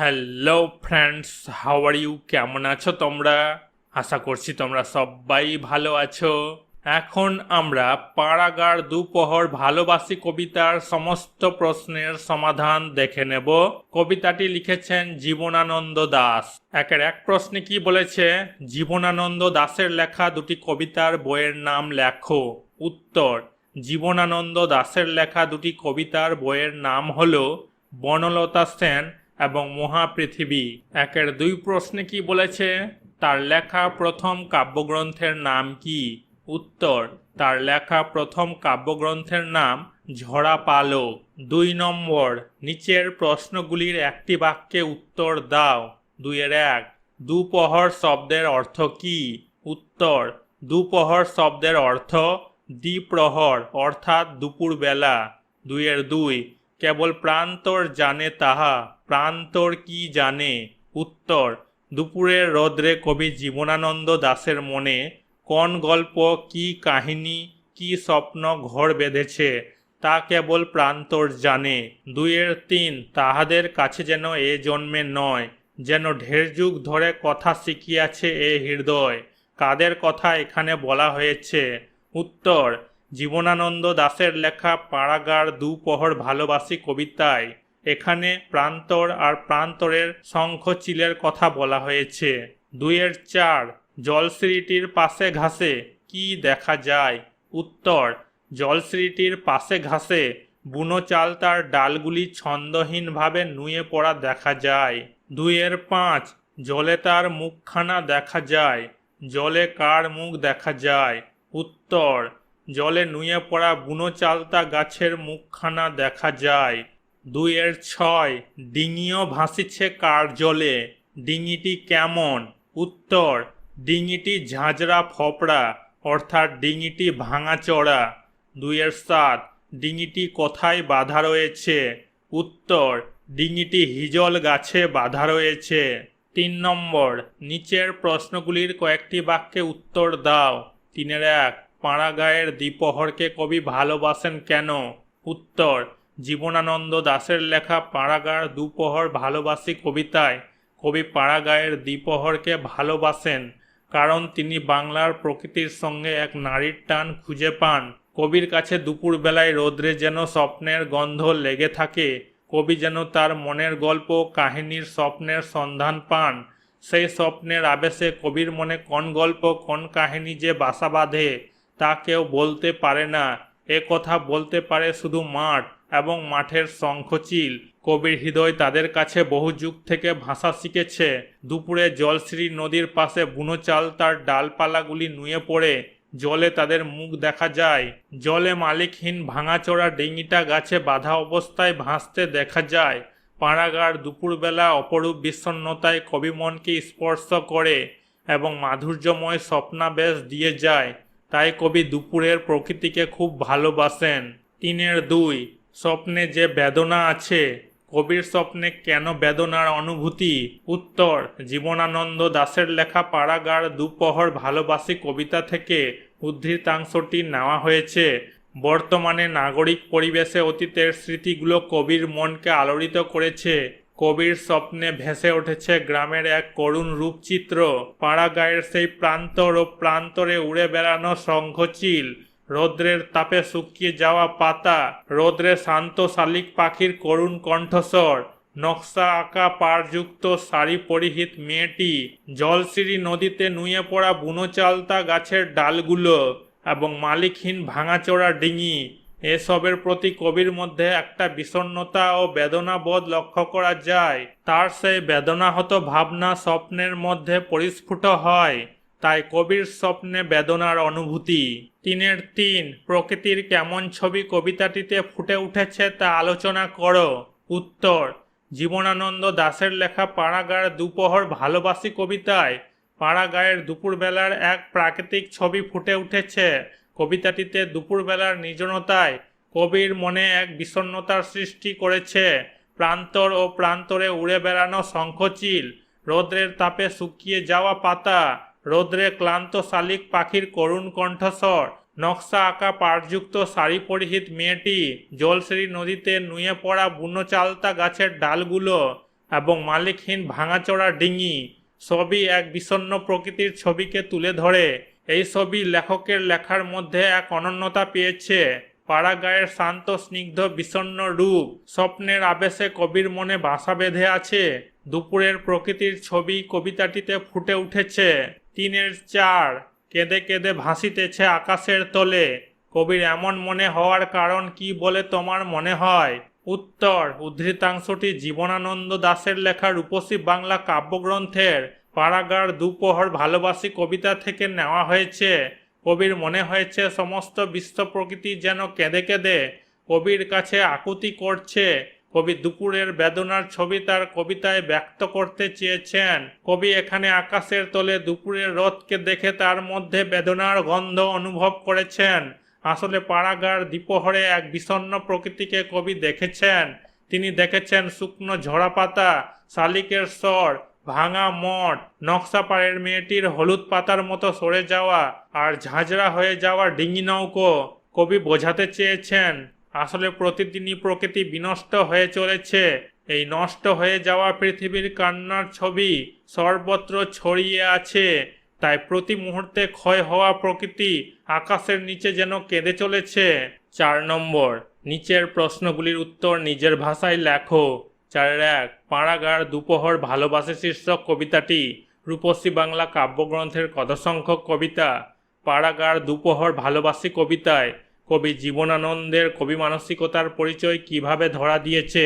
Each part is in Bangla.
Hello friends how are you কেমন আছো তোমরা? আশা করছি তোমরা সবাই ভালো আছো। এখন আমরা পাড়াগার দুপহর ভালোবাসি কবিতার সমস্ত প্রশ্নের সমাধান দেখে নেব। কবিতাটি লিখেছেন জীবনানন্দ দাস। একের এক প্রশ্নে কি বলেছে? জীবনানন্দ দাসের লেখা দুটি কবিতার বইয়ের নাম লেখো। উত্তর, জীবনানন্দ দাসের লেখা দুটি কবিতার বইয়ের নাম হলো বনলতা সেন এবং মহাপৃথিবী। একের দুই প্রশ্নে কি বলেছে? তার লেখা প্রথম কাব্যগ্রন্থের নাম কি? উত্তর, তার লেখা প্রথম কাব্যগ্রন্থের নাম ঝরা পালক দুই নম্বর, নিচের প্রশ্নগুলির একটি বাক্যে উত্তর দাও। দুইয়ের এক, দুপহর শব্দের অর্থ কি? উত্তর, দুপহর শব্দের অর্থ দ্বিপ্রহর, অর্থাৎ দুপুরবেলা। দুইয়ের দুই কেবল প্রান্তর জানে তাহা, প্রান্তর কি জানে? উত্তর, দুপুরের রোদ্রে কবি জীবনানন্দ দাশের মনে, কোন গল্প, কি কাহিনী, কি স্বপ্ন ঘর বেঁধেছে, তা কেবল প্রান্তর জানে। দুইয়ের তিন, তাহাদের কাছে যেন এ জন্মে নয়, যেন ঢের যুগ ধরে কথা শিখিয়াছে এ হৃদয়। কাদের কথা এখানে বলা হয়েছে? উত্তর জীবনানন্দ দাশের লেখা পাড়াগার দুপহর ভালোবাসি কবিতায় এখানে প্রান্তর আর প্রান্তরের শঙ্খচিলের কথা বলা হয়েছে। দুইয়ের চার, জলশ্রীটির পাশে ঘাসে কি দেখা যায়? উত্তর, জলশ্রীটির পাশে ঘাসে বুনো চাল তার ডালগুলি ছন্দহীনভাবে নুয়ে পড়া দেখা যায়। দুইয়ের পাঁচ, জলে তার মুখখানা দেখা যায়। জলে কার মুখ দেখা যায়? উত্তর জলে নুয়ে পড়া বুনো চালতা গাছের মুখখানা দেখা যায়। দুইয়ের ছয়, ডিঙিও ভাসিছে কার জলে? ডিঙিটি কেমন? উত্তর, ডিঙিটি ঝাঁঝরা ফপড়া, অর্থাৎ ডিঙিটি ভাঙাচড়া দুইয়ের সাত, ডিঙিটি কোথায় বাধা রয়েছে? উত্তর, ডিঙিটি হিজল গাছে বাধা রয়েছে। তিন নম্বর, নিচের প্রশ্নগুলির কয়েকটি বাক্যে উত্তর দাও। তিনের এক পাড়াগাঁয়ের দ্বিপহরকে কবি ভালোবাসেন কেন? উত্তর, জীবনানন্দ দাশের লেখা পাড়াগাঁর দুপহর ভালোবাসি কবিতায় কবি পাড়াগাঁয়ের দ্বিপহরকে ভালোবাসেন, কারণ তিনি বাংলার প্রকৃতির সঙ্গে এক নারীর টান খুঁজে পান। কবির কাছে দুপুরবেলায় রোদ্রে যেন স্বপ্নের গন্ধ লেগে থাকে, কবি যেন তার মনের গল্প কাহিনীর স্বপ্নের সন্ধান পান। সেই স্বপ্নের আবেশে কবির মনে কোন গল্প, কোন কাহিনী যে বাসা বাঁধে তা কেউ বলতে পারে না। এ কথা বলতে পারে শুধু মাঠ এবং মাঠের শঙ্খচিল। কবির হৃদয় তাদের কাছে বহু যুগ থেকে ভাষা শিখেছে। দুপুরে জলশ্রী নদীর পাশে বুনো চাল তার ডালপালাগুলি নুয়ে পড়ে। জলে তাদের মুখ দেখা যায়। জলে মালিকহীন ভাঙাচোরা ডিঙিটা গাছে বাঁধা অবস্থায় ভাসতে দেখা যায়। পাড়াগার দুপুরবেলা অপরূপ বিষণ্ণতায় কবি মনকে স্পর্শ করে এবং মাধুর্যময় স্বপ্নাবেশ দিয়ে যায়। তাই কবি দুপুরের প্রকৃতিকে খুব ভালোবাসেন। তিনের দুই, স্বপ্নে যে বেদনা আছে, কবির স্বপ্নে কেন বেদনার অনুভূতি? উত্তর, জীবনানন্দ দাশের লেখা পাড়াগার দুপহর ভালোবাসি কবিতা থেকে উদ্ধৃতাংশটি নেওয়া হয়েছে। বর্তমানে নাগরিক পরিবেশে অতীতের স্মৃতিগুলো কবির মনকে আলোড়িত করেছে। কবির স্বপ্নে ভেসে উঠেছে গ্রামের এক করুণ রূপচিত্র। পাড়াগাঁয়ের সেই প্রান্তর ও প্রান্তরে উড়ে বেড়ানো শঙ্খচিল। রৌদ্রের তাপে শুকিয়ে যাওয়া পাতা। রৌদ্রে শান্ত শালিক পাখির করুণ কণ্ঠস্বর। নকশা আঁকা পারযুক্ত শাড়ি পরিহিত মেয়েটি। জলসিঁড়ি নদীতে নুয়ে পড়া বুনো চালতা গাছের ডালগুলো এবং মালিকহীন ভাঙাচোরা ডিঙি। এসবের প্রতি কবির মধ্যে একটা বিষণ্ণতা ও বেদনাবোধ লক্ষ্য করা যায়। তার সেই বেদনাহত ভাবনা স্বপ্নের মধ্যে পরিস্ফুট হয়, তাই কবির স্বপ্নে বেদনার অনুভূতি। তিনের তিন, প্রকৃতির কেমন ছবি কবিতাটিতে ফুটে উঠেছে তা আলোচনা করো। উত্তর, জীবনানন্দ দাশের লেখা পাড়াগাঁর দুপহর ভালোবাসি কবিতায়। পাড়াগাঁয়ের দুপুরবেলার এক প্রাকৃতিক ছবি ফুটে উঠেছে। কবিতাটিতে দুপুরবেলার নির্জনতায় কবির মনে এক বিষণ্ণতার সৃষ্টি করেছে। প্রান্তর ও প্রান্তরে উড়ে বেড়ানো শঙ্খচিল, রৌদ্রের তাপে শুকিয়ে যাওয়া পাতা, রৌদ্রে ক্লান্ত শালিক পাখির করুণ কণ্ঠস্বর, নকশা আঁকা পাড়যুক্ত শাড়ি পরিহিত মেয়েটি, জলশ্রী নদীতে নুয়ে পড়া বুনো চালতা গাছের ডালগুলো এবং মালিকহীন ভাঙাচোরা ডিঙি, সবই এক বিষণ্ণ প্রকৃতির ছবিকে তুলে ধরে। এই ছবি লেখকের লেখার মধ্যে এক অনন্যতা পেয়েছে। পাড়াগাঁয়ের শান্ত, স্নিগ্ধ, বিষণ্ণ রূপ। স্বপ্নের আবেশে কবির মনে বাসা বেঁধে আছে। দুপুরের প্রকৃতির ছবি কবিতাটিতে ফুটে উঠেছে। তিনের চার কেঁদে কেঁদে ভাসিতেছে আকাশের তলে। কবির এমন মনে হওয়ার কারণ কি বলে তোমার মনে হয়? উত্তর, উদ্ধৃতাংশটি জীবনানন্দ দাশের লেখা রূপসী বাংলা কাব্যগ্রন্থের পাড়াগার দুপহর ভালোবাসি কবিতা থেকে নেওয়া হয়েছে। কবির মনে হয়েছে সমস্ত বিশ্ব প্রকৃতি যেন কেঁদে কেঁদে কবির কাছে আকুতি করছে। কবি দুপুরের বেদনার ছবি তার কবিতায় ব্যক্ত করতে চেয়েছেন। কবি এখানে আকাশের তলে দুপুরের রথকে দেখে তার মধ্যে বেদনার গন্ধ অনুভব করেছেন। আসলে পাড়াগার দ্বীপহরে এক বিষণ্ণ প্রকৃতিকে কবি দেখেছেন। তিনি দেখেছেন শুকনো ঝরা পাতা, শালিকের স্বর ভাঙা মঠ, নকশা পাড়ের মেয়েটির হলুদ পাতার মতো সরে যাওয়া আর ঝাঁঝরা হয়ে যাওয়া ডিঙি নৌকো কবি বোঝাতে চেয়েছেন, আসলে প্রতিদিনই প্রকৃতি বিনষ্ট হয়ে চলেছে। এই নষ্ট হয়ে যাওয়া পৃথিবীর কান্নার ছবি সর্বত্র ছড়িয়ে আছে, তাই প্রতি মুহূর্তে ক্ষয় হওয়া প্রকৃতি আকাশের নিচে যেন কেঁদে চলেছে। চার নম্বর, নিচের প্রশ্নগুলির উত্তর নিজের ভাষায় লেখো। চারের এক, পাড়াগার দুপহর ভালোবাসে শীর্ষক কবিতাটি রূপসী বাংলা কাব্যগ্রন্থের কত সংখ্যক কবিতা। পাড়াগার দুপহর ভালোবাসি কবিতায় কবি জীবনানন্দের কবি মানসিকতার পরিচয় কীভাবে ধরা দিয়েছে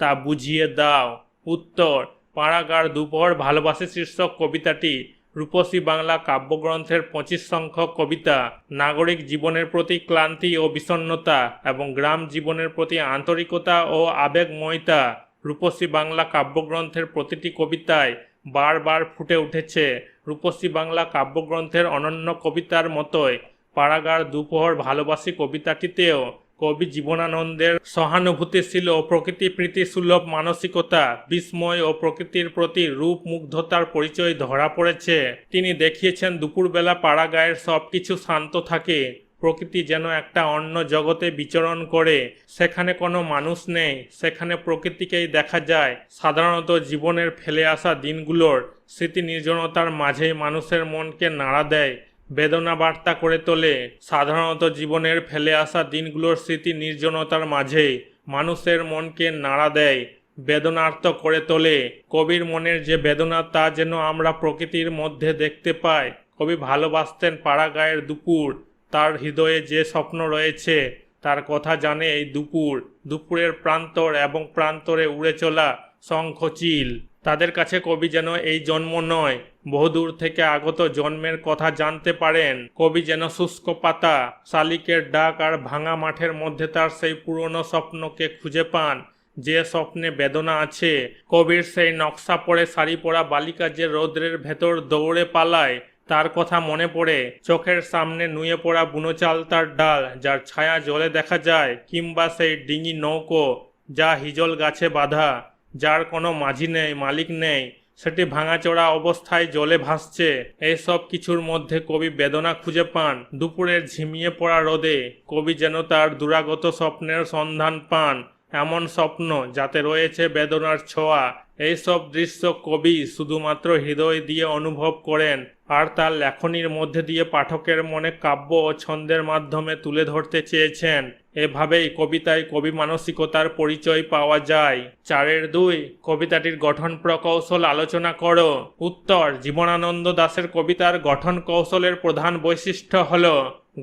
তা বুঝিয়ে দাও। উত্তর, পাড়াগার দুপহর ভালোবাসি শীর্ষক কবিতাটি রূপসী বাংলা কাব্যগ্রন্থের পঁচিশ সংখ্যক কবিতা। নাগরিক জীবনের প্রতি ক্লান্তি ও বিষণ্ণতা এবং গ্রাম জীবনের প্রতি আন্তরিকতা ও আবেগময়তা রূপসী বাংলা কাব্যগ্রন্থের প্রতিটি কবিতায় বারবার ফুটে উঠেছে রূপসী বাংলা কাব্যগ্রন্থের অনন্য কবিতার মতোই পাড়াগার দুপহর ভালোবাসি কবিতাটিতেও কবি জীবনানন্দের সহানুভূতিশীল ও প্রকৃতি প্রীতি সুলভ মানসিকতা, বিস্ময় ও প্রকৃতির প্রতি রূপ মুগ্ধতার পরিচয় ধরা পড়েছে। তিনি দেখিয়েছেন, দুপুরবেলা পাড়াগাঁয়ের সব কিছু শান্ত থাকে প্রকৃতি যেন একটা অন্য জগতে বিচরণ করে, সেখানে কোনো মানুষ নেই, সেখানে প্রকৃতিকেই দেখা যায়। সাধারণত জীবনের ফেলে আসা দিনগুলোর স্মৃতি নির্জনতার মাঝেই মানুষের মনকে নাড়া দেয়, বেদনা বার্তা করে তোলে। সাধারণত জীবনের ফেলে আসা দিনগুলোর স্মৃতি নির্জনতার মাঝে মানুষের মনকে নাড়া দেয় বেদনার্ত করে তোলে। কবির মনের যে বেদনা, তা যেন আমরা প্রকৃতির মধ্যে দেখতে পাই। কবি ভালোবাসতেন পাড়াগাঁয়ের দুপুর। তার হৃদয়ে যে স্বপ্ন রয়েছে, তার কথা জানে এই দুপুর। দুপুরের প্রান্তর এবং প্রান্তরে উড়ে চলা শঙ্খচিল তাদের কাছে কবি যেন এই জন্ম নয়। বহুদূর থেকে আগত জন্মের কথা জানতে পারেন। কবি যেন শুষ্ক পাতা, শালিকের ডাক আর ভাঙা মাঠের মধ্যে তার সেই পুরনো স্বপ্নকে খুঁজে পান। যে স্বপ্নে বেদনা আছে, কবির সেই নকশা পরে শাড়ি পরা বালিকা যে রৌদ্রের ভেতর দৌড়ে পালায় তার কথা মনে পড়ে চোখের সামনে নুয়ে পড়া বুনো চাল তার ডাল, যার ছায়া জলে দেখা যায়, কিংবা সেই ডিঙি নৌকো যা হিজল গাছে বাঁধা, যার কোনো মাঝি নেই, মালিক নেই, সেটি ভাঙাচোরা অবস্থায় জলে ভাসছে। এইসব কিছুর মধ্যে কবি বেদনা খুঁজে পান দুপুরের ঝিমিয়ে পড়া রোদে, কবি যেন তার দুরাগত স্বপ্নের সন্ধান পান, এমন স্বপ্ন যাতে রয়েছে বেদনার ছোঁয়া। এইসব দৃশ্য কবি শুধুমাত্র হৃদয় দিয়ে অনুভব করেন আর তার লেখনীর মধ্যে দিয়ে পাঠকের মনে কাব্য ও ছন্দের মাধ্যমে তুলে ধরতে চেয়েছেন। এভাবেই কবিতায় কবি মানসিকতার পরিচয় পাওয়া যায়। চারের দুই, কবিতাটির গঠন প্রকৌশল আলোচনা করো। উত্তর, জীবনানন্দ দাসের কবিতার গঠন কৌশলের প্রধান বৈশিষ্ট্য হল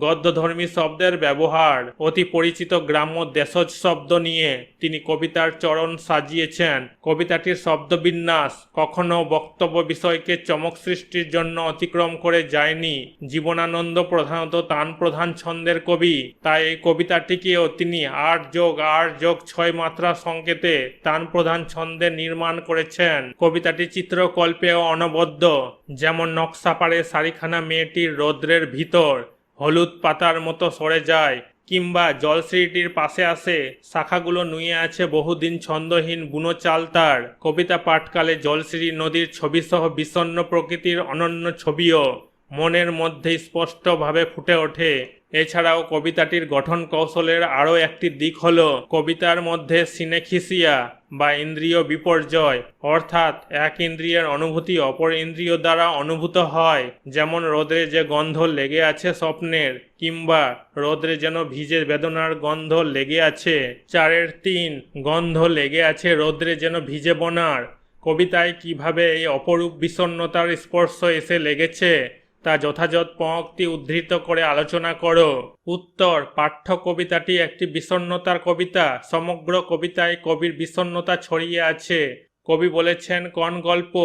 গদ্যধর্মী শব্দের ব্যবহার, অতি পরিচিত গ্রাম্য দেশজ শব্দ নিয়ে তিনি কবিতার চরণ সাজিয়েছেন। কবিতাটির শব্দবিন্যাস কখনো বক্তব্য বিষয়কে চমক সৃষ্টির জন্য অতিক্রম করে যায়নি। জীবনানন্দ প্রধানত তান প্রধান ছন্দের কবি, তাই এই কবিতাটিকেও তিনি আট যোগ আট যোগ ছয় মাত্রা সংকেতে তান প্রধান ছন্দে নির্মাণ করেছেন। কবিতাটি চিত্রকল্পেও অনবদ্য, যেমন নকশা নকশাপাড়ে সারিখানা মেয়েটির রৌদ্রের ভিতর হলুদ পাতার মতো সরে যায়, কিংবা জলশ্রীটির পাশে আসে, শাখাগুলো নুয়ে আছে বহুদিন ছন্দহীন বুনো চাল তার। কবিতা পাঠকালে জলশ্রী নদীর ছবিসহ বিষণ্ন প্রকৃতির অনন্য ছবিও মনের মধ্যে স্পষ্টভাবে ফুটে ওঠে। এছাড়াও কবিতাটির গঠন কৌশলের আরও একটি দিক হল কবিতার মধ্যে সিনেখিসিয়া বা ইন্দ্রিয় বিপর্যয়, অর্থাৎ এক ইন্দ্রিয়ের অনুভূতি অপর ইন্দ্রিয় দ্বারা অনুভূত হয়। যেমন রোদে যে গন্ধ লেগে আছে স্বপ্নের, কিংবা রোদ্রে যেন ভিজে বেদনার গন্ধ লেগে আছে। চারের তিন, গন্ধ লেগে আছে রোদ্রে যেন ভিজে বনার। কবিতায় কীভাবে এই অপরূপ বিষণ্ণতার স্পর্শ এসে লেগেছে? তা যথাযথ পঙ্ক্তি উদ্ধৃত করে আলোচনা করো। উত্তর পাঠ্য কবিতাটি একটি বিষণ্ণতার কবিতা। সমগ্র কবিতায় কবির বিষণ্ণতা ছড়িয়ে আছে। কবি বলেছেন কোন গল্প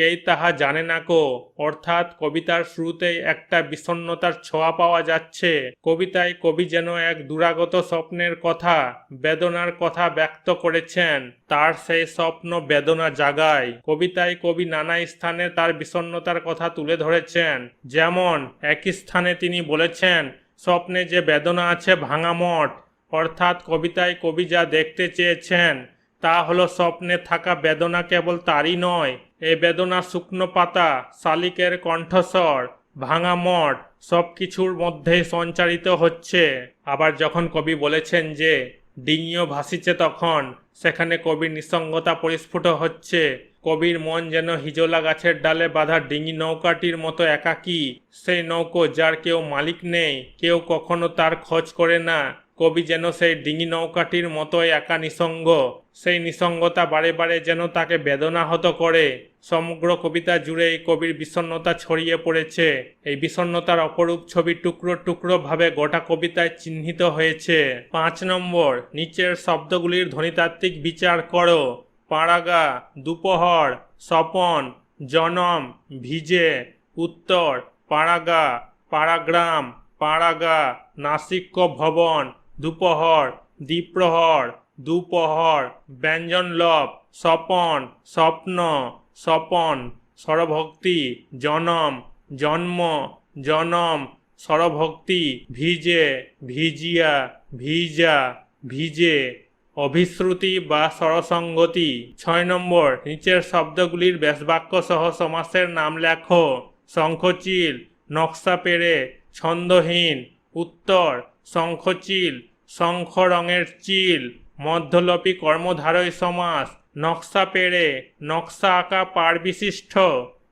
কেই তাহা জানে না কো। অর্থাৎ কবিতার শুরুতেই একটা বিষণ্ণতার ছোঁয়া পাওয়া যাচ্ছে। কবিতায় কবি যেন এক দুরাগত স্বপ্নের কথা, বেদনার কথা ব্যক্ত করেছেন। তার সেই স্বপ্ন বেদনা জাগায়। কবিতায় কবি নানা স্থানে তার বিষণ্ণতার কথা তুলে ধরেছেন। যেমন এক স্থানে তিনি বলেছেন, স্বপ্নে যে বেদনা আছে ভাঙা মঠ। অর্থাৎ কবিতায় কবি যা দেখতে চেয়েছেন, তা হলো স্বপ্নে থাকা বেদনা কেবল তারই নয় এ বেদনা শুকনো পাতা, শালিকের কণ্ঠস্বর, ভাঙা মঠ সব কিছুর মধ্যেই সঞ্চারিত হচ্ছে। আবার যখন কবি বলেছেন যে, ডিঙিও ভাসিছে তখন, সেখানে কবির নিঃসঙ্গতা পরিস্ফুট হচ্ছে। কবির মন যেন হিজলা গাছের ডালে বাঁধা ডিঙি নৌকাটির মতো একাকী। সেই নৌকো যার কেউ মালিক নেই, কেউ কখনো তার খোঁজ করে না। কবি যেন সেই ডিঙি নৌকাটির মতোই একা নিসঙ্গ। সেই নিসঙ্গতা বারে বারে যেন তাকে বেদনাহত করে। সমগ্র কবিতা জুড়েই কবির বিষণ্ণতা ছড়িয়ে পড়েছে। এই বিষণ্ণতার অপরূপ ছবি টুকরো টুকরো ভাবে গোটা কবিতায় চিহ্নিত হয়েছে। পাঁচ নম্বর, নিচের শব্দগুলির ধ্বনিতাত্ত্বিক বিচার করো। পাড়াগা, দুপহর, স্বপন, জনম, ভিজে, উত্তর, পাড়াগা, পাড়াগ্রাম, পাড়াগা, নাসিক্য ভবন, দুপহর, দ্বিপ্রহর, দুপহর ব্যঞ্জন ব্যঞ্জনলভ স্বপন, স্বপ্ন স্বপন, স্বরভক্তি, জনম, জন্ম, জনম, স্বরভক্তি, ভিজে, ভিজিয়া, ভিজা, ভিজে, অভিশ্রুতি বা স্বরসঙ্গতি। ছয় নম্বর, নিচের শব্দগুলির ব্যাসবাক্য সহ সমাসের নাম লেখো। শঙ্খচিল, নকশা পেরে, ছন্দহীন, উত্তর, শঙ্খচিল শঙ্খ রঙের চিল, মধ্যলপি কর্মধারয় সমাস নকশা পেড়ে, নকশা আঁকা পার বিশিষ্ট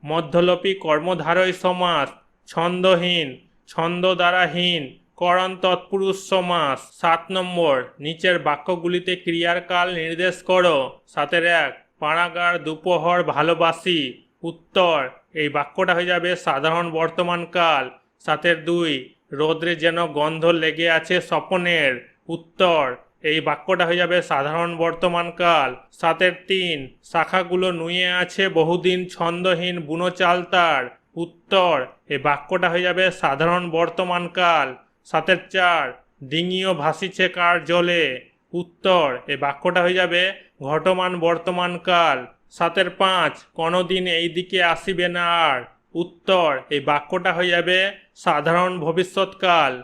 মধ্যলপি কর্মধারয় সমাস, ছন্দহীন ছন্দ দ্বারাহীন করণ তৎপুরুষ সমাস। সাত নম্বর, নিচের বাক্যগুলিতে ক্রিয়ার কাল নির্দেশ করো। সাতের এক পাড়াগার দুপহর ভালোবাসি। উত্তর, এই বাক্যটা হয়ে যাবে সাধারণ বর্তমান কাল। সাতের দুই, রোদ্রে যেন গন্ধ লেগে আছে স্বপনের। উত্তর এই বাক্যটা হয়ে যাবে, সাধারণ বর্তমান কাল, সাতের তিন, শাখাগুলো নুয়ে আছে বহুদিন ছন্দহীন বুনো চাল তার, উত্তর। এই বাক্যটা হয়ে যাবে, সাধারণ বর্তমান কাল, সাতের চার, ডিঙিও ভাসিছে কার জলে। উত্তর। এই বাক্যটা হয়ে যাবে, ঘটমান বর্তমান কাল, সাতের পাঁচ, কোনোদিন এই দিকে আসিবে না আর। উত্তর। এই বাক্যটা হয়ে যাবে, সাধারণ ভবিষ্যৎকাল